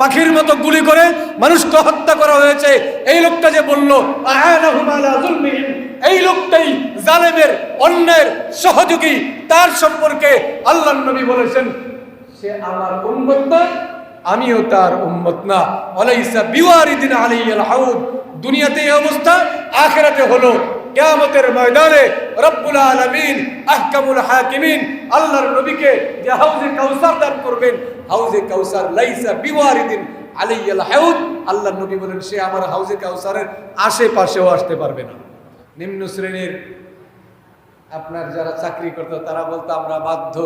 পাখির মতো গুলি করে মানুষকে হত্যা করা হয়েছে। এই লোকটা যে বলল এই লোকটাই জালেমের অন্যের সহযোগী। তার সম্পর্কে আল্লাহ নবী বলেছেন, সে আমার উম্মত না আমিও তার উম্মত না। আলাইসা বিওয়ারিদিন আলাইয়াল হাউদ। দুনিয়াতে এই অবস্থা, আখেরাতে হলো কিয়ামতের ময়দানে রব্বুল আলামিন, আহকামুল হাকিমিন। আল্লাহর নবীকে যে হাউজে কাউসার দান করবেন হাউজে কাউসার লাইসা বিওয়ারিদিন আলাইয়াল হাউদ। আল্লাহর নবী বলেন, সে আমার হাউজে কাউসারের আশেপাশেও আসতে পারবে না। নিম্ন শ্রেণির আপনার যারা চাকরি করতো, তারা বলতো, আমরা বাধ্য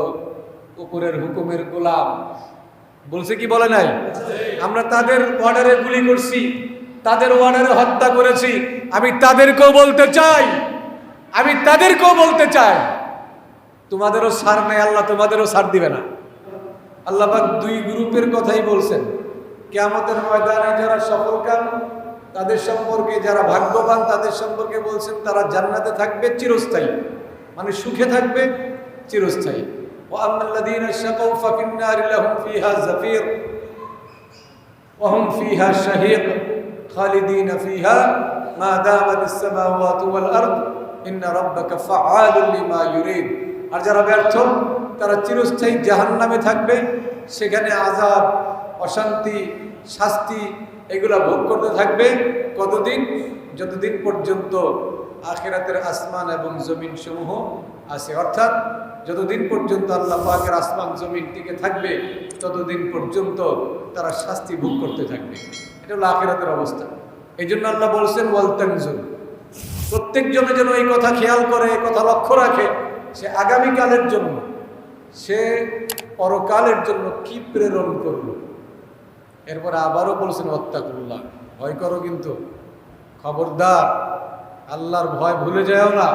উপরের হুকুমের গোলাম। বলছে কি, বলে নাই? আমরা তাদের অর্ডারে গুলি করছি, তাদের অর্ডারে হত্যা করেছি। আমি তাদেরকেও বলতে চাই, আমি তাদেরকেও বলতে চাই। তোমাদেরও সার নেই, আল্লাহ তোমাদেরও সার দিবে না। আল্লাহ পাক দুই গ্রুপের কথাই বলছেন কেয়ামতের ময়দানে যারা সফল কাম তাদের সম্পর্কে যারা ভাগ্যবান তাদের সম্পর্কে বলছেন তারা জান্নাতে থাকবে চিরস্থায়ী মানে সুখে থাকবে চিরস্থায়ী وأما الذين شقوا ففي النار لهم فيها زفير وهم فيها شهيق خالدين فيها ما دامت السماوات والأرض إن ربك فعال لما يريد আর যারা ব্যর্থ তারা চিরস্থায়ী জাহান নামে থাকবে, সেখানে আজাব অশান্তি, শাস্তি এগুলা ভোগ করতে থাকবে। কতদিন? যতদিন পর্যন্ত আখেরাতের আসমান এবং জমিন সমূহ আছে। অর্থাৎ যতদিন পর্যন্ত আল্লাহ পাকের আসমান, জমিন টিকে থাকবে, ততদিন পর্যন্ত তারা শাস্তি ভোগ করতে থাকবে। এটা হলো আখেরাতের অবস্থা। এই জন্য আল্লাহ বলছেন ওয়ালতানজুল প্রত্যেক জনে যেন এই কথা খেয়াল করে, এই কথা লক্ষ্য রাখে, সে আগামীকালের জন্য সে পরকালের জন্য কি প্রেরণ করল? এরপরে আবারও বলছেন হত্যাকুল্লাহ ভয় করো কিন্তু। খবরদার, আল্লাহর ভয় ভুলে যাও না।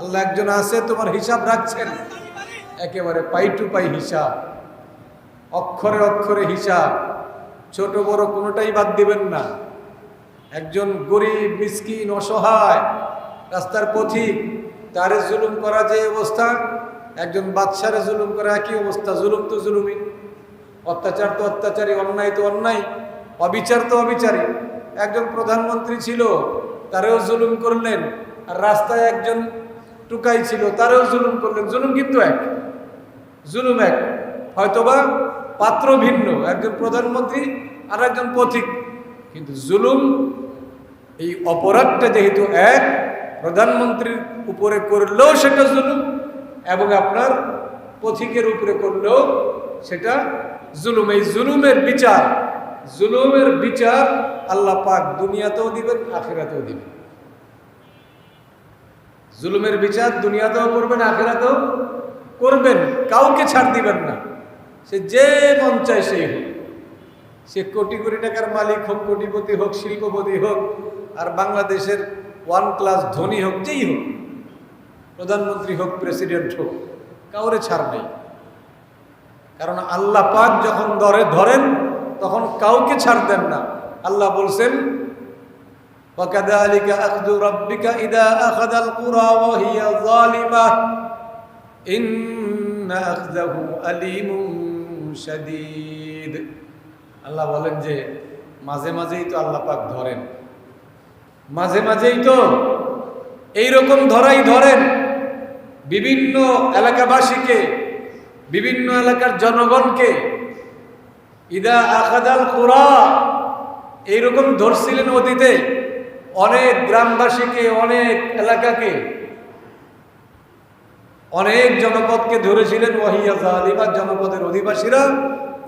আল্লাহ একজন আছে, তোমার হিসাব রাখছেন। একেবারে পাই টু পাই হিসাব। অক্ষরে অক্ষরে হিসাব। ছোট বড় কোনোটাই বাদ দিবেন না। একজন গরিব, মিসকিন, অসহায়, রাস্তার পথিক, তারে জুলুম করা যে অবস্থা একজন বাদশারে জুলুম করে একই অবস্থা? জুলুম তো জুলুমই। অত্যাচার তো অত্যাচারী অন্যায় তো অন্যায়, অবিচার তো অবিচারী একজন প্রধানমন্ত্রী ছিল, তারেও জুলুম করলেন, আর রাস্তায় একজন টুকাই ছিল, তারেও জুলুম করলেন। জুলুম কিন্তু এক, জুলুম এক। হয়তোবা পাত্র ভিন্ন, একজন প্রধানমন্ত্রী আর একজন পথিক। কিন্তু জুলুম, এই অপরাধটা যেহেতু এক, প্রধানমন্ত্রীর উপরে করলেও সেটা জুলুম এবং আপনার পথিকের উপরে করলেও সেটা জুলুম। এই জুলুমের বিচার জুলুমের বিচার আল্লাহ পাক দুনিয়াতেও দিবেন, আখেরাতেও দিবেন। জুলুমের বিচার দুনিয়াতেও করবেন, আখেরাতেও করবেন, কাউকে ছাড় দিবেন না। সে যে মন চায় সেই হোক। সে কোটি কোটি টাকার মালিক হোক, কোটিপতি হোক, শিল্পপতি হোক, আর বাংলাদেশের ওয়ান ক্লাস ধনী হোক, যেই হোক প্রধানমন্ত্রী হোক প্রেসিডেন্ট হোক কাউরে ছাড় নেই কারণ আল্লাহ পাক যখন ধরে ধরেন তখন কাউকে ছাড় দেন না আল্লাহ বলছেন وكذلك أخذ ربك إذا أخذ القرى وهي ظالمة إن أخذه أليم شديد আল্লাহ বলেন যে মাঝে মাঝেই তো আল্লাহ পাক ধরেন মাঝে মাঝেই তো এইরকম ধরাই ধরেন বিভিন্ন এলাকাবাসীকে, বিভিন্ন এলাকার জনগণকে, ইদা আকাদাল কোরআ এইরকম ধরছিলেন অতীতে অনেক গ্রামবাসীকে, অনেক এলাকাকে। অনেক জনপদকে ধরেছিলেন ওয়াহিয়া জালিমা জনপদের অধিবাসীরা।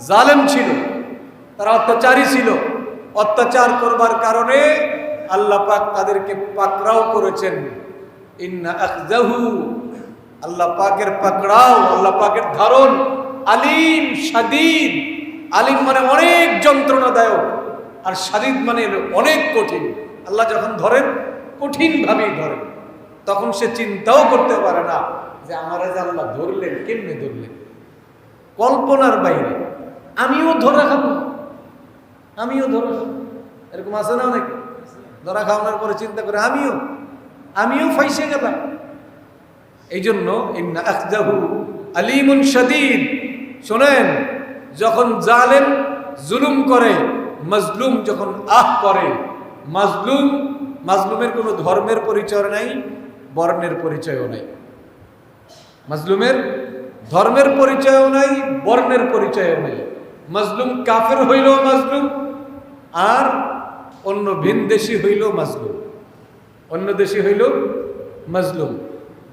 জালেম ছিল, তারা অত্যাচারী ছিল। অত্যাচার করবার কারণে আল্লাহ পাক তাদেরকে পাকড়াও করেছেন। ইন্না আখজাহু আল্লাহ পাকের পাকড়াও, আল্লাহ পাকের ধারণ, আলিম সাদিদ আলিম মানে অনেক যন্ত্রণাদায়ক, আর সাদিদ মানে অনেক কঠিন। আল্লাহ যখন ধরেন, কঠিনভাবেই ধরেন। তখন সে চিন্তাও করতে পারে না যে আমারা যে আল্লাহ ধরলেন, কেমনে ধরলেন? কল্পনার বাইরে। আমিও ধরা খাব। আমিও ধরা খাব। এরকম আছে না অনেকে? ধরা খাওয়ানোর পরে চিন্তা করে, আমিও? আমিও ফাইসে গেলাম। এই জন্য আলিমুন শাদীদ। শোনেন, যখন জালেম জুলুম করে, মজলুম যখন আহ করে, মাজলুম, মাজলুমের কোনো ধর্মের পরিচয় নাই, বর্ণের পরিচয়ও নাই। মাজলুমের ধর্মের পরিচয়ও নাই, বর্ণের পরিচয়ও নাই। মাজলুম কাফের হইল মাজলুম, আর অন্য ভিন দেশি হইল মাজলুম। অন্য দেশি হইল মাজলুম।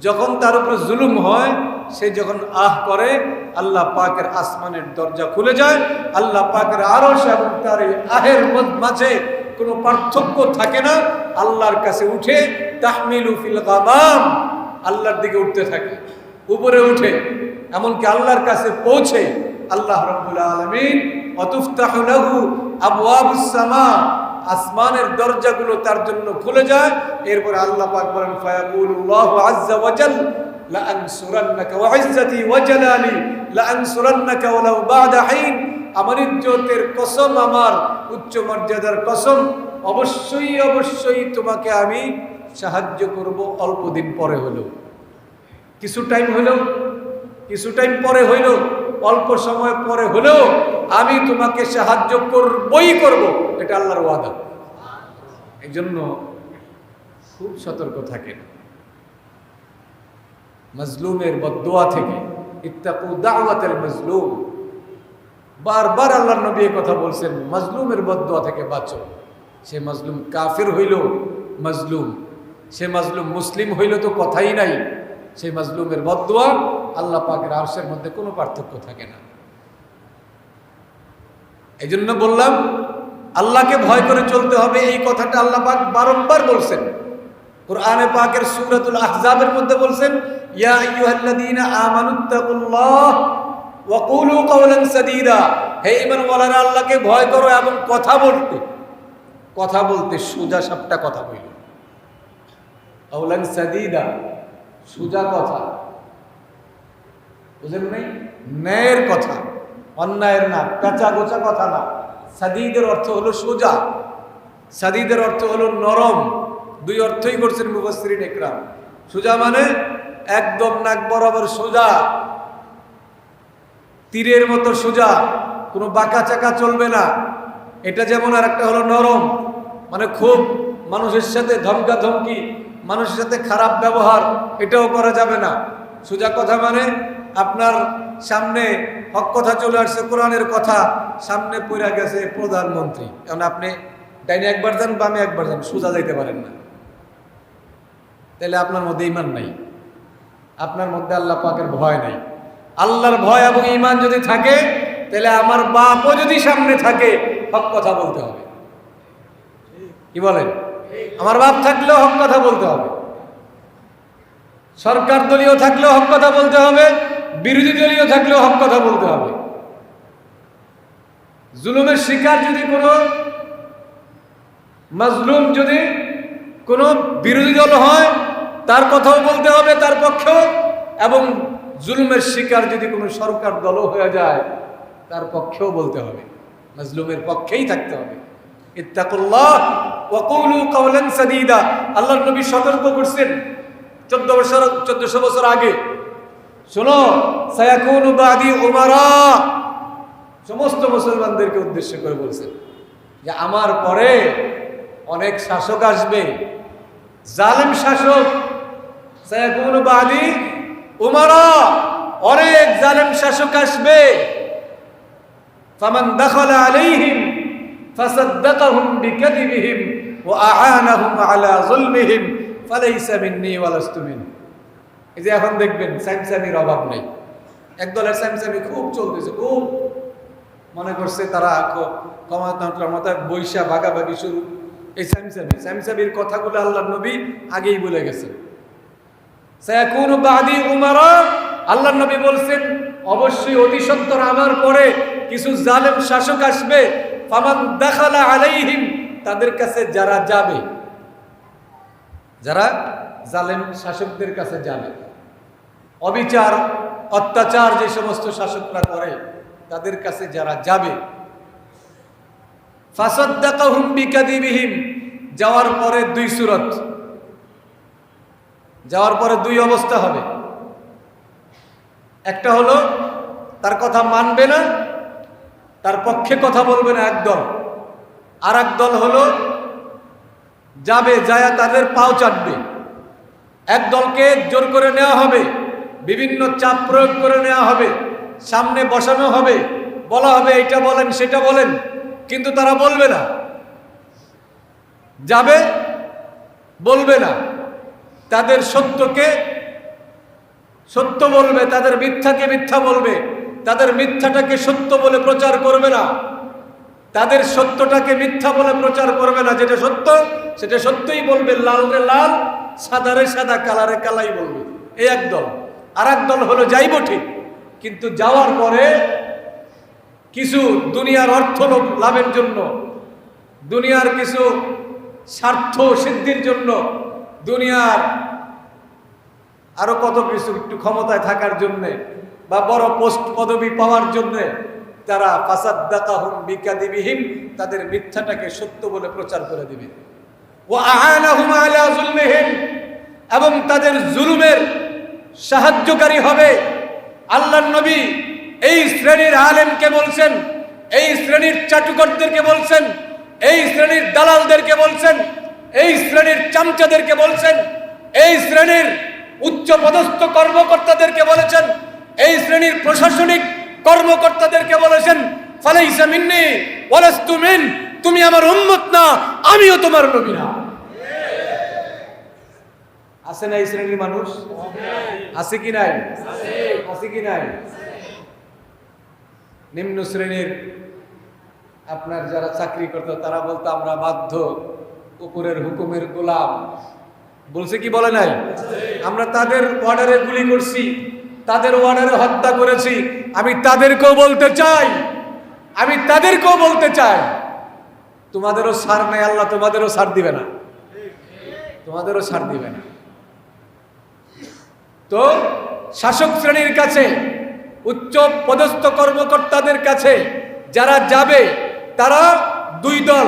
যখন তার উপরে জুলুম হয়, সে যখন আহ করে, আল্লাহ পাকের আসমানের দরজা খুলে যায়, আল্লাহ পাকের আরও এবং তার এই আহের মাঝে কোনো পার্থক্য থাকে না। আল্লাহর কাছে উঠে, তাহমিলু ফিল গামাম, আল্লাহর দিকে উঠতে থাকে। উপরে উঠে, এমনকি আল্লাহর কাছে পৌঁছে, আল্লাহ রব্বুল আলমিন, অতুফতাহু লাহু আবওয়াবুস সামা আসমানের দরজাগুলো তার জন্য খুলে যায়। এরপরে আল্লাহ পাক বলেন, ফায়াকুলুল্লাহু আজ্জা ওয়াজাল ইজ্জতি ওয়া জালালি, লাআনসুরান্নাকা ওয়ালাউ বা'দা হিন আমার ইজ্জতের কসম, আমার উচ্চ মর্যাদার কসম, অবশ্যই অবশ্যই তোমাকে আমি সাহায্য করব অল্প দিন পরে হলো কিছু টাইম হলো কিছু টাইম পরে হইল অল্প সময় পরে হলেও আমি তোমাকে সাহায্য করবই করব, এটা আল্লাহর ওয়াদা। এই জন্য খুব সতর্ক থাকেন। মজলুমের বদোয়া থেকে, ইত্তাকু দাওয়াতের মজলুম। বারবার আল্লাহর নবী কথা বলছেন, মজলুমের বদোয়া থেকে বাঁচো। সে মজলুম কাফির হইল, মজলুম। সে মজলুম মুসলিম হইল তো কথাই নাই। সেই মজলুমের বদোয়া আল্লাহ পাকের আরশের মধ্যে কোনো পার্থক্য থাকে না। এই জন্য বললাম, আল্লাহকে ভয় করে চলতে হবে, এই কথাটা আল্লাহ পাক বারংবার বলছেন। কোরআনে পাকের সূরাতুল আহজাবের মধ্যে বলছেন, ইয়া আইয়ুহাল্লাযীনা আমানুত্তাকুল্লাহ ওয়া কুলু কাওলান সাদীদা। হে ঈমানওয়ালারা, আল্লাহকে ভয় করো এবং কথা বলতে। কথা বলতে সোজা সাপটা কথা বইল কাওলান সাদীদা, সোজা কথা। বুঝেন নাই? ন্যায়ের কথা, অন্যায়ের না কাঁচা গোচা কথা না। সাদিদের অর্থ হলো সোজা, সাদিদের অর্থ হলো নরম। দুই অর্থই করছেন মুবাসসিরিন একরাম। সোজা মানে একদম নাক বরাবর সোজা, তীরের মতো সোজা, কোনো বাঁকা চাকা চলবে না। এটা যেমন আর একটা হলো নরম মানে খুব মানুষের সাথে ধমকা ধমকি মানুষের সাথে খারাপ ব্যবহার, এটাও করা যাবে না। সোজা কথা মানে আপনার সামনে হক কথা চলে আসছে, কোরআনের কথা সামনে পড়ে গেছে প্রধানমন্ত্রী। কারণ আপনি ডাইনে একবার যান, বামে একবার যান, সোজা যাইতে পারেন না। তাহলে আপনার মধ্যে ইমান নাই। আপনার মধ্যে আল্লাহ পাকের ভয় নাই। আল্লাহর ভয় এবং ইমান যদি থাকে তাহলে আমার বাপও যদি সামনে থাকে, হক কথা বলতে হবে। কি বলেন? আমার বাপ থাকলেও হক কথা বলতে হবে। সরকার দলীয় থাকলেও হক কথা বলতে হবে। বিরোধী দলীয় থাকলেও হক কথা বলতে হবে। জুলুমের শিকার যদি কোনো, মাজলুম যদি কোনো বিরোধী দল হয়, তার কথাও বলতে হবে তার পক্ষেও, এবং জুলুমের শিকার যদি কোনো সরকার দলও হয়ে যায়, তার পক্ষেও বলতে হবে। মাজলুমের পক্ষেই থাকতে হবে। আল্লাহর নবী সতর্ক করছেন। 14 বছর 1400 বছর আগে শোনো, সায়াকুনু বাদি উমারা। সমস্ত মুসলমানদেরকে উদ্দেশ্য করে বলছেন যে আমার পরে অনেক শাসক আসবে। জালেম শাসক, সায়াকুনু বাদি উমারা, অনেক জালেম শাসক আসবে। আলাইহিম, ফাসাদ্দাকাহুম বিকাযিবিহিম ওয়া আ'আনাহুম আলা যুলমিহিম, ফালাইসা মিন্নি ওয়া লাস্তু মিন। এই যে এখন দেখবেন স্যামসামির অভাব নেই। একদলের স্যামসামি খুব চলতেছে, খুব। মনে করছে তারা কমাতার মাথায় বৈশা ভাগাভাগি শুরু। এই স্যামসামি স্যামসামির কথাগুলো আল্লাহ নবী আগেই বলে গেছে। আল্লাহ নবী বলছেন, অবশ্যই অতি সত্তর আমার পরে কিছু জালেম শাসক আসবে। দেখালা আলাইহিম, তাদের কাছে যারা যাবে, যারা জালেম শাসকদের কাছে যাবে। অবিচার, অত্যাচার যে সমস্ত শাসকরা করে, তাদের কাছে যারা যাবে যাওয়ার পরে দুই সুরত। যাওয়ার পরে দুই অবস্থা হবে। একটা হলো, তার কথা মানবে না, তার পক্ষে কথা বলবে না একদল। আর দল হলো, যাবে, যায়া তাদের পাও চাটবে। এক দলকে জোর করে নেওয়া হবে, বিভিন্ন চাপ প্রয়োগ করে নেওয়া হবে, সামনে বসানো হবে, বলা হবে এইটা বলেন, সেটা বলেন, কিন্তু তারা বলবে না। যাবে, বলবে না। তাদের সত্যকে সত্য বলবে, তাদের মিথ্যাকে মিথ্যা বলবে, তাদের মিথ্যাটাকে সত্য বলে প্রচার করবে না। তাদের সত্যটাকে মিথ্যা বলে প্রচার করবে না। যেটা সত্য, সেটা সত্যই বলবে, লাল রে লাল। সাদারে সাদা, কালারে কালাই বলবে। এই এক দল। আর দল হলো যাইব ঠিক, কিন্তু যাওয়ার পরে কিছু দুনিয়ার অর্থ লাভের জন্য, দুনিয়ার কিছু স্বার্থ সিদ্ধির জন্য, দুনিয়ার আরও কত কিছু একটু ক্ষমতায় থাকার জন্যে বা বড় পোস্ট পদবি পাওয়ার জন্যে তারা ফাসাদ্দাকাহুম বিকাদিবিহিম, তাদের মিথ্যাটাকে সত্য বলে প্রচার করে দিবে। ও আলা এবং তাদের জুলুমের সাহায্যকারী হবে আল্লাহর নবী। এই শ্রেণির আলেমকে বলছেন, এই শ্রেণির চাটুকরদেরকে বলছেন, এই শ্রেণির দালালদেরকে বলছেন, এই শ্রেণির চামচাদেরকে বলছেন, এই শ্রেণির উচ্চ পদস্থ কর্মকর্তাদেরকে বলেছেন, এই শ্রেণির প্রশাসনিক কর্মকর্তাদেরকে বলেছেন, ফালাইসা মিন্নি ওয়ালাস্তু মিন, তুমি আমার উম্মত না, আমিও তোমার নবী না। আছে না এই শ্রেণির মানুষ? আছে কি নাই? আছে কি নাই? নিম্ন শ্রেণির আপনার যারা চাকরি করতো, তারা বলতো, আমরা বাধ্য উপরের হুকুমের গোলাম। বলছে কি বলে নাই? আমরা তাদের অর্ডারে গুলি করছি, তাদের অর্ডারে হত্যা করেছি। আমি তাদেরকেও বলতে চাই, আমি তাদেরকেও বলতে চাই, তোমাদেরও সার নেই, আল্লাহ তোমাদেরও সার দিবে না। তোমাদেরও সার দিবে না। তো শাসক শ্রেণির কাছে, উচ্চ পদস্থ কর্মকর্তাদের কাছে যারা যাবে, তারা দুই দল।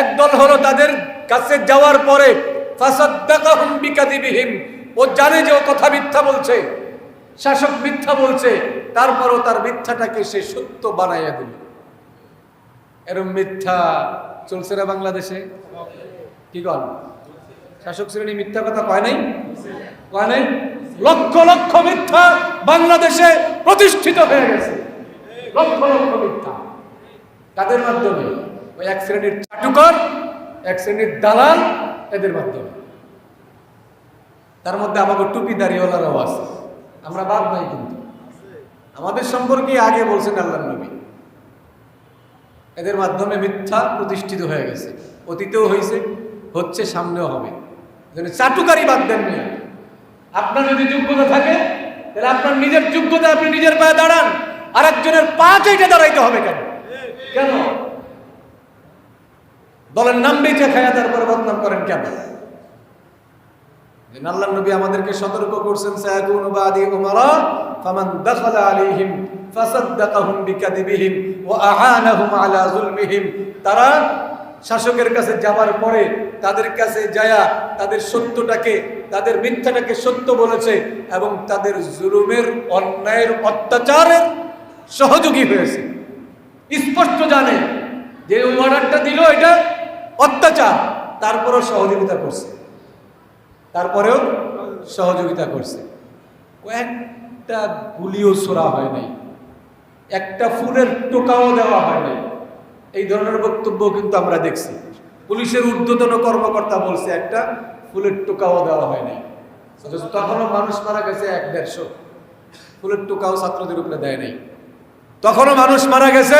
এক দল হলো তাদের কাছে যাওয়ার পরে বিকাদিবিহিম, ও জানে যে ও কথা মিথ্যা বলছে। শাসক মিথ্যা বলছে, তারপরও তার মিথ্যাটাকে সে সত্য বানাইয়া দিল। এরম মিথ্যা চলছে না বাংলাদেশে? কি কন? শাসক শ্রেণি মিথ্যা কথা কয় নাই? কয় নাই? লক্ষ লক্ষ মিথ্যা বাংলাদেশে প্রতিষ্ঠিত হয়ে গেছে। লক্ষ লক্ষ মিথ্যা। তাদের মাধ্যমে? ওই এক শ্রেণির চাটুকর, এক শ্রেণির দালাল, এদের মাধ্যমে। তার মধ্যে আমাকে টুপি দাঁড়িয়েওয়ালারাও আছে। আমরা বাদ নাই কিন্তু। আমাদের সম্পর্কে আগে বলছেন আল্লাহ নবী। এদের মাধ্যমে মিথ্যা প্রতিষ্ঠিত হয়ে গেছে। অতীতেও হয়েছে হচ্ছে, সামনেও হবে। এজন্য চাটুকারি বাদ দেন মিয়া আপনার যদি যোগ্যতা থাকে, তাহলে আপনার নিজের যোগ্যতা আপনি নিজের পায়ে দাঁড়ান। আর একজনের পা চাইতে দাঁড়াইতে হবে কেন? কেন? দলের নাম বেঁচে খায়া তারপরে বদনাম করেন কেন? আল্লাহ নবী আমাদেরকে সতর্ক করছেন, সায়াকুন বাদি উমারা, ফামান দাখালা আলাইহিম, ফাসাদ্দাকাহুম বিকাদিবিহিম, ওয়া আ'ানাহুম আলা যুলমিহিম তারা শাসকের কাছে যাওয়ার পরে তাদের কাছে যায়া তাদের সত্যটাকে, তাদের মিথ্যাটাকে সত্য বলেছে এবং তাদের জুলুমের অন্যায়ের অত্যাচারের সহযোগী হয়েছে। স্পষ্ট জানে যে অর্ডারটা দিল এটা অত্যাচার, তারপরেও সহযোগিতা করছে। তারপরেও সহযোগিতা করছে। কয়েকটা গুলিও ছোড়া হয় নাই। একটা ফুলের টোকাও দেওয়া হয় নাই। এই ধরনের বক্তব্য কিন্তু আমরা দেখছি। পুলিশের ঊর্ধ্বতন কর্মকর্তা বলছে একটা, ফুলের টোকাও দেওয়া হয় নাই। তখনও মানুষ মারা গেছে এক দেড়শো। ফুলের টোকাও ছাত্রদের উপরে দেয় নাই। তখনও মানুষ মারা গেছে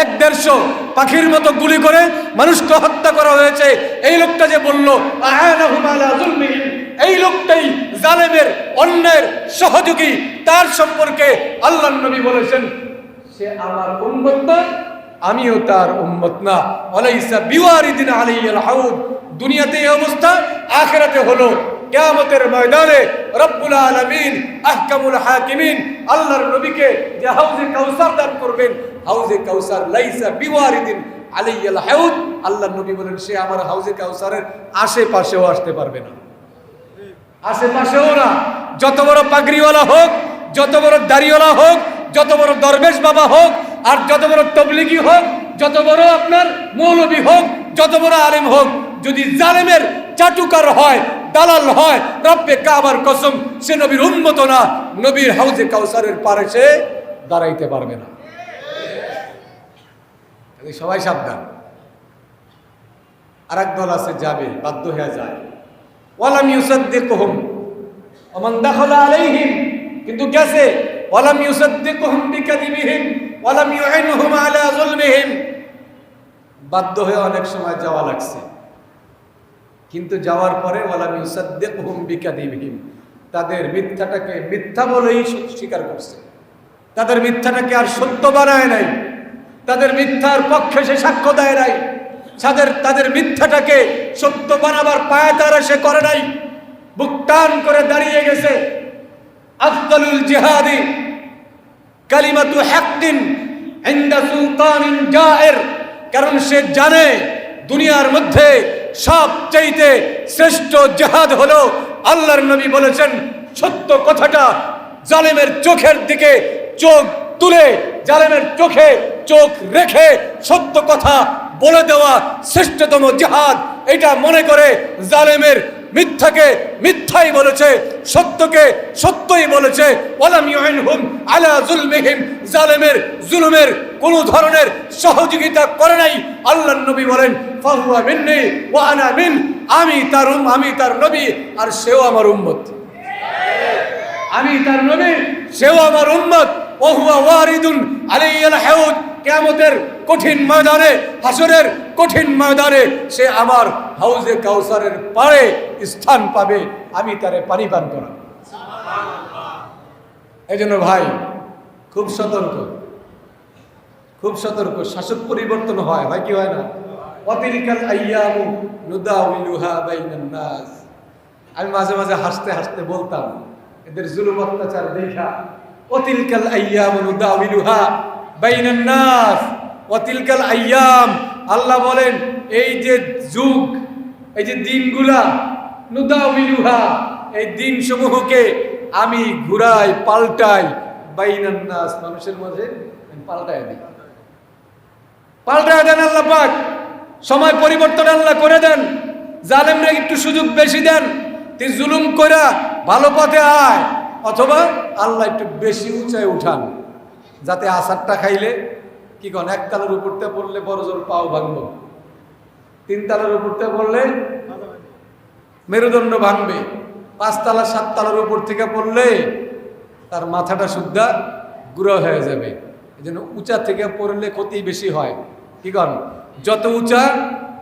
এক দেড়শো পাখির মতো গুলি করে মানুষকে হত্যা করা হয়েছে। এই লোকটা যে বলল এই লোকটাই জালেমের অন্যের সহযোগী। তার সম্পর্কে আল্লাহ নবী বলেছেন, সে আমার উম্মত না আমিও তার উম্মত না। আলাইসা বিওয়ারিদিন আলাইয়াল হাউদ। দুনিয়াতে এই অবস্থা, আখেরাতে হলো। কিয়ামতের ময়দানে রব্বুল আলামিন, আহকামুল হাকিমিন, আল্লাহর নবীকে যে হাউজে কাউসার দান করবেন, হাউজে কাউসার লাইসা বিওয়ারিদিন আলাইয়াল হাউদ। আল্লাহর নবী বলেন, সে আমার হাউজে কাউসারের আশেপাশেও আসতে পারবে না। আশেপাশেও না। যত বড় পাগড়িওয়ালা হোক, যত বড় দাড়িওয়ালা হোক, যত বড় দরবেশ বাবা হোক আর যত বড় তবলিগি হোক, যত বড় আপনার মৌলবী হোক, যত বড় আলেম হোক, যদি জালেমের চাটুকার হয়, দালাল হয়, রব্বে কাবার কসম, সে নবীর উন্মত না, নবীর হাউজে কাউসারের পারে সে দাঁড়াইতে পারবে না। সবাই সাবধান। আর এক দল আছে, যাবে, বাধ্য হয়ে যায়। ওয়ালাম ইউসাদ্দিকুহুম, ওমান দাখালা আলাইহিম, কিন্তু গেছে, ওয়ালাম ইউসাদ্দিকুহুম বিকাদিবিহিম ওয়ালাম ইউইনহুম আলা যুলমিহিম। বাধ্য হয়ে অনেক সময় যাওয়া লাগছে। কিন্তু যাওয়ার পরে ওয়ালাম ইউসাদ্দিকুহুম বিকাদিবিহিম। তাদের মিথ্যাটাকে মিথ্যা বলেই স্বীকার করছে। তাদের মিথ্যাটাকে আর সত্য বানায় নাই। তাদের মিথ্যার পক্ষে সে সাক্ষ্য দেয় নাই। তাদের তাদের মিথ্যাটাকে সত্য বানাবার পায় তারা সে করে নাই। বুক টান করে দাঁড়িয়ে গেছে। আফদলুল জিহাদি কালিমাতু জায়ের, কারণ সে জানে দুনিয়ার মধ্যে সবচাইতে শ্রেষ্ঠ জেহাদ হলো আল্লাহর নবী বলেছেন, সত্য কথাটা জালেমের চোখের দিকে চোখ তুলে, জালেমের চোখে চোখ রেখে সত্য কথা বলে দেওয়া শ্রেষ্ঠতম জেহাদ। এটা মনে করে জালেমের মিথ্যাকে মিথ্যাই বলেছে, সত্যকে সত্যই বলেছে। ওয়ালাম ইউহিনহুম আলা যুলমিহিম জালেমের জুলুমের কোনো ধরনের সহযোগিতা করে নাই। আল্লাহর নবী বলেন, ফাহুয়া মিন্নি ওয়া আনা মিন, আমি তার আমি তার নবী আর সেও আমার উম্মত। আমি তার নবী, সেও আমার উম্মত। ওহুয়া ওয়ারিদুন আলাইয়াল হাউদ কিয়ামতের কঠিন ময়দানে, হাসরের কঠিন ময়দানে সে আমার হাউজে কাউসারের পাড়ে স্থান পাবে, আমি তারে পানি পান এই জন্য ভাই, খুব সতর্ক। খুব সতর্ক, শাসক পরিবর্তন হয় হয় কি হয় না? অতিরিকাল আইয়ামু নুদাউলুহা বাইনান নাস। আমি মাঝে মাঝে হাসতে হাসতে বলতাম, এদের জুলুম অত্যাচার দেখা। অতিলকাল আইয়াম নুদাউলুহা বাইনান নাস অতিলকাল আইয়াম। আল্লাহ বলেন, এই যে যুগ, এই যে দিনগুলা নুদাউলুহা এই দিন সমূহকে আমি ঘুরাই, পাল্টাই, বাইনান নাস, মানুষের আমি পাল্টাই দিই। পাল্টায় দেন আল্লাহ পাক। সময় পরিবর্তন আল্লাহ করে দেন। জালেমরা একটু সুযোগ বেশি দেন। তুই জুলুম কইরা ভালো পথে আয়, অথবা আল্লাহ একটু বেশি উঁচায় উঠান। যাতে আসারটা খাইলে, কি কন, এক তালের উপরতে পড়লে বড় জোর পাও ভাঙবো। তিন তালের উপরতে পড়লে মেরুদণ্ড ভাঙবে। পাঁচতলা সাততলার উপর থেকে পড়লে তার মাথাটা শুদ্ধা গুঁড়ো হয়ে যাবে। এই জন্য উঁচা থেকে পড়লে ক্ষতি বেশি হয়। কি কন, যত উঁচা,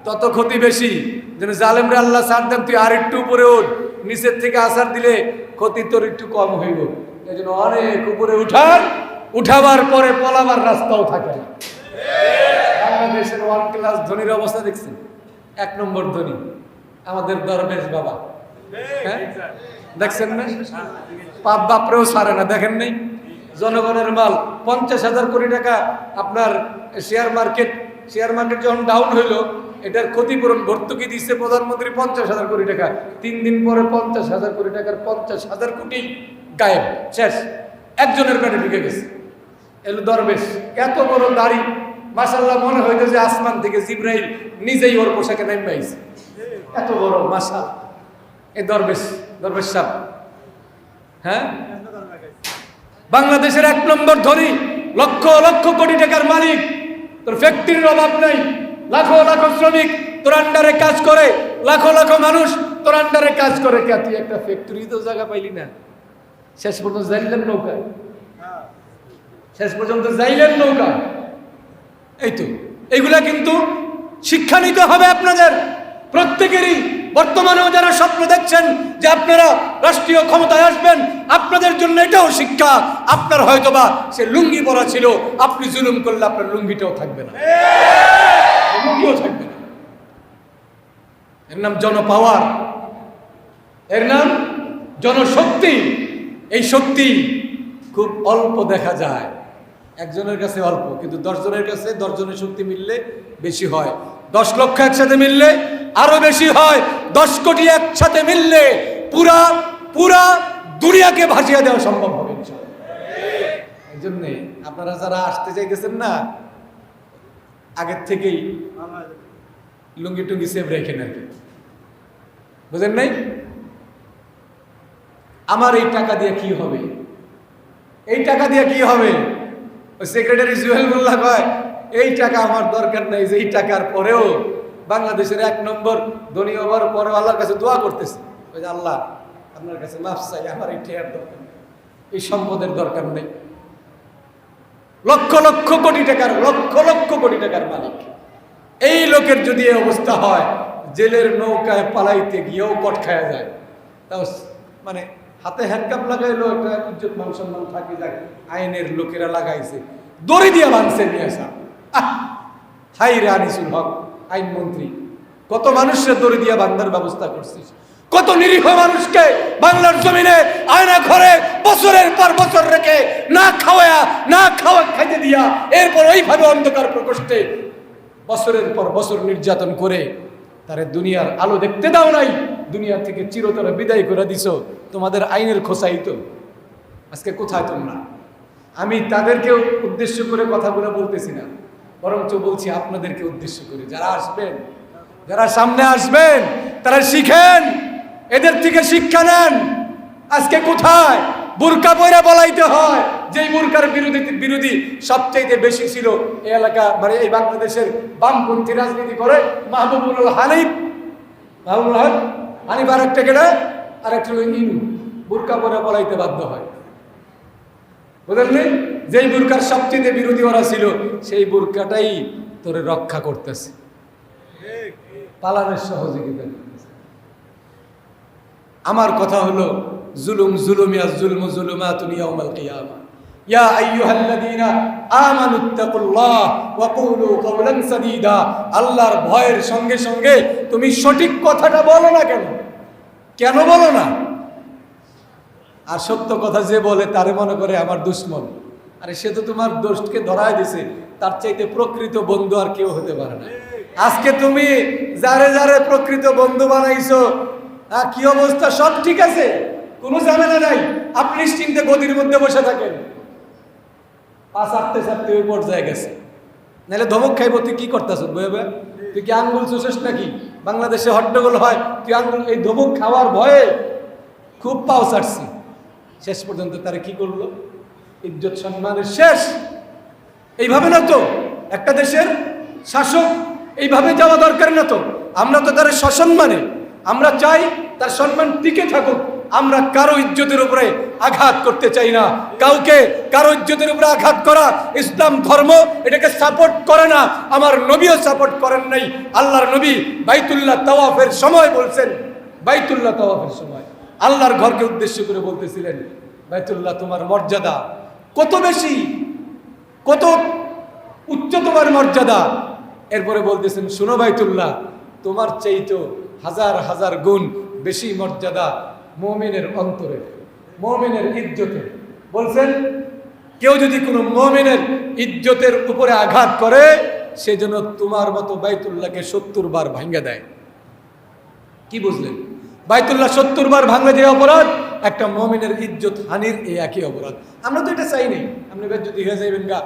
তত ক্ষতি বেশি। যেন জালেমরে আল্লাহ সার দেন, তুই আর একটু উপরে উঠ। নিচের থেকে আসার দিলে ক্ষতি তোর একটু কম হইব। এই জন্য অনেক উপরে উঠার উঠাবার পরে পলাবার রাস্তাও থাকে না। বাংলাদেশের ওয়ান ক্লাস ধনির অবস্থা দেখছেন? এক নম্বর ধনী, আমাদের দরবেশ বাবা। হ্যাঁ? দেখছেন না? পাপ বাপরেও সারে না, দেখেন নাই? জনগণের মাল, পঞ্চাশ হাজার কোটি টাকা আপনার শেয়ার মার্কেট শেয়ার মার্কেট যখন ডাউন হইল, এটার ক্ষতিপূরণ ভর্তুকি দিচ্ছে প্রধানমন্ত্রী পঞ্চাশ হাজার কোটি টাকা। তিন দিন পরে পঞ্চাশ হাজার কোটি টাকার পঞ্চাশ হাজার কোটি গায়েব, শেষ। একজনের পেটে ঢুকে গেছে। এলো দরবেশ। এত বড় দাড়ি। মাসাল্লাহ মনে হইতো যে আসমান থেকে জিব্রাইল নিজেই ওর পোশাকে আইছে। এত বড় মাসা এই দরবেশ দরবেশ সাহ হ্যাঁ? বাংলাদেশের এক নম্বর ধনী, লক্ষ লক্ষ কোটি টাকার মালিক। তোর ফ্যাক্টরির অভাব নেই। লাখো লাখো শ্রমিক তোর আন্ডারে কাজ করে। লাখো লাখো মানুষ তোর আন্ডারে কাজ করে। কে তুই একটা ফ্যাক্টরি তো জায়গা পাইলি না? শেষ পর্যন্ত যাইলেন নৌকায়। শেষ পর্যন্ত যাইলেন নৌকা। এই তো, এইগুলা কিন্তু শিক্ষা নিতে হবে আপনাদের। প্রত্যেকেরই বর্তমানেও যারা স্বপ্ন দেখছেন যে আপনারা রাষ্ট্রীয় ক্ষমতায় আসবেন, আপনাদের জন্য এটাও শিক্ষা। আপনার হয়তোবা সে লুঙ্গি পরা ছিল, আপনি জুলুম করলে আপনার লুঙ্গিটাও থাকবে না। লুঙ্গিও থাকবে না। এর নাম জনপাওয়ার। এর নাম জনশক্তি। এই শক্তি খুব অল্প দেখা যায়। একজনের কাছে অল্প, কিন্তু দশজনের কাছে দশজনের শক্তি মিললে বেশি হয়। দশ লক্ষ একসাথে মিললে আরও বেশি হয়। দশ কোটি একসাথে মিললে পুরা পুরা দুনিয়াকে ভাসিয়ে দেওয়া সম্ভব হবে ইনশাআল্লাহ। জন্যে আপনারা যারা আসতে চাইতেছেন না, আগের থেকেই লুঙ্গি টুঙ্গি সেভ রেখেন আর কি বুঝেন নাই? আমার এই টাকা দিয়ে কি হবে? এই টাকা দিয়ে কি হবে? ওই সেক্রেটারি মোল্লা কয়, এই টাকা আমার দরকার নেই যে এই টাকার পরেও বাংলাদেশের এক নম্বর ধনী হবার পরে আল্লাহর কাছে দোয়া করতেছে। ওই যে আল্লাহ, আপনার কাছে মাফ চাই, আমার এই ঠেয়ার দরকার নেই। এই সম্পদের দরকার নেই। লক্ষ লক্ষ কোটি টাকার, লক্ষ লক্ষ কোটি টাকার মালিক। এই লোকের যদি এই অবস্থা হয়, জেলের নৌকায় পালাইতে গিয়েও কট খায়া যায়। তাও মানে হাতে হ্যান্ডকাপ লাগাইলো, একটা ইজ্জত, মান সম্মান থাকি যায় আইনের লোকেরা লাগাইছে। দড়ি দিয়া বাঁধছে নিয়ে আসা! হাই রে আনিসুল হক, আইন মন্ত্রী। কত মানুষের দড়ি দিয়া বান্ধার ব্যবস্থা করছিস? কত নিরীহ মানুষকে বাংলার জমিনে আয়না ঘরে বছরের পর বছর রেখে না খাওয়া না খাওয়া খাইতে দিয়া, এরপর ওইভাবে অন্ধকার প্রকোষ্ঠে বছরের পর বছর নির্যাতন করে তারে দুনিয়ার আলো দেখতে দাও নাই। দুনিয়া থেকে চিরতরে বিদায় করে দিছো। তোমাদের আইনের খোসাই তো। আজকে কোথায় তোমরা? আমি তাদেরকেও উদ্দেশ্য করে কথাগুলো বলতেছি না। বরঞ্চ বলছি আপনাদেরকে উদ্দেশ্য করে। যারা আসবেন, যারা সামনে আসবেন, তারা শিখেন। এদের থেকে শিক্ষা নেন। আজকে কোথায়? বুরকা পয়রা বলাইতে হয়। যেই বুরকার বিরোধী বিরোধী সবচাইতে বেশি ছিল এই এলাকা মানে এই বাংলাদেশের বামপন্থী রাজনীতি করে মাহবুবুল হানিফ। মাহবুবুল হক হানিফ আর একটা কেনা আর একটা ইনু। বুরকা পয়রা বলাইতে বাধ্য হয়। বুঝলেন যেই বুরকার সবচেয়ে বিরোধী ওরা ছিল, সেই বুরকাটাই তোরে রক্ষা করতেছে। পালানোর সহযোগিতা। আমার কথা হলো জুলুম জুলুমিয়া জুলমু জুলুমাতুন ইয়াউমাল কিয়ামা। ইয়া আইয়ুহাল্লাযীনা আমানুত্তাকুল্লাহ ওয়া কুলু কাওলান সাদীদা। আল্লাহর ভয়ের সঙ্গে সঙ্গে তুমি সঠিক কথাটা বলো না কেন? কেন বলো না? আর সত্য কথা যে বলে তারে মনে করে আমার দুশ্মন। আরে সে তো তোমার দোষকে ধরায় দিছে। তার চাইতে প্রকৃত বন্ধু আর কেউ হতে পারে না। আজকে তুমি যারে যারে প্রকৃত বন্ধু বানাইছো কি অবস্থা? সব ঠিক আছে? কোনো ঝামেলা নাই। আপনি নিশ্চিন্তে গদির মধ্যে বসে থাকেন। পা চাপতে চাপতে ওই পর্যায়ে গেছে। নাহলে ধমক খাইব, তুই কি করতেছ বয়ে? তুই কি আঙ্গুল চুষেস নাকি? বাংলাদেশে হট্টগোল হয়, তুই আঙ্গুল এই ধমক খাওয়ার ভয়ে খুব পাও ছাড়ছি। শেষ পর্যন্ত তারা কি করল? ইজ্জত সম্মানের শেষ। এইভাবে না তো, একটা দেশের শাসক এইভাবে যাওয়া দরকার না তো। আমরা তো তার সসম্মানে, আমরা চাই তার সম্মান টিকে থাকুক। আমরা কারও ইজ্জতের উপরে আঘাত করতে চাই না। কাউকে কারও ইজ্জতের উপরে আঘাত করা ইসলাম ধর্ম, এটাকে সাপোর্ট করে না। আমার নবীও সাপোর্ট করেন নাই। আল্লাহর নবী বাইতুল্লাহ তাওয়াফের সময় বলছেন, বাইতুল্লাহ তাওয়াফের সময়। আল্লাহর ঘরকে উদ্দেশ্য করে বলতেছিলেন, বাইতুল্লাহ, তোমার মর্যাদা কত বেশি? কত উচ্চ তোমার মর্যাদা? এরপরে বলতেছেন, শুনো বাইতুল্লাহ, তোমার চাইতো হাজার হাজার গুণ বেশি মর্যাদা মমিনের অন্তরে, মমিনের ইজ্জতে। বলছেন, কেউ যদি কোনো মমিনের ইজ্জতের উপরে আঘাত করে সেজন্য তোমার মতো বাইতুল্লাহকে সত্তর বার ভাঙ্গে দেয়। কি বুঝলেন? বাইতুল্লাহ সত্তর বার ভাঙলে যে অপরাধ, একটা মমিনের ইজ্জত হানির এই একই অপরাধ। আমরা তো এটা চাই নাই। আপনি বেজ্জতি হয়ে যাবেন গা।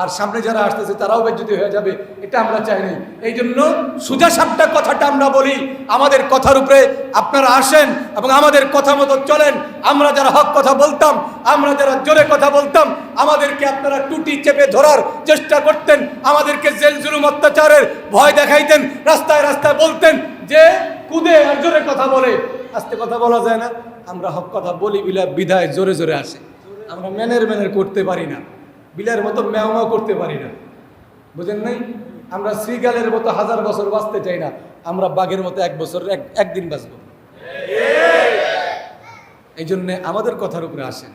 আর সামনে যারা আসতেছে, তারাও বেজ্জতি হয়ে যাবে, এটা আমরা চাই নাই। এই জন্য সুজা সাপটা কথাটা আমরা বলি, আমাদের কথার উপরে আপনারা আসেন এবং আমাদের কথা মতো চলেন। আমরা যারা হক কথা বলতাম, আমরা যারা জোরে কথা বলতাম, আমাদেরকে আপনারা টুটি চেপে ধরার চেষ্টা করতেন, আমাদেরকে জেল জুলুম অত্যাচারের ভয় দেখাইতেন, রাস্তায় রাস্তায় বলতেন যে, কুদে আর জোরে কথা বলে। আস্তে কথা বলা যায় না, আমরা হক কথা বলি বিলা বিধায় জোরে জোরে আসে। আমরা ম্যানের ম্যানের করতে পারি না। বিলার মতো ম্যাও করতে পারি না। বুঝেন নাই? আমরা শ্রীগালের মতো হাজার বছর বাঁচতে চাই না। আমরা বাঘের মতো এক বছর এক একদিন বাঁচব। এই জন্যে আমাদের কথার উপরে আসেন।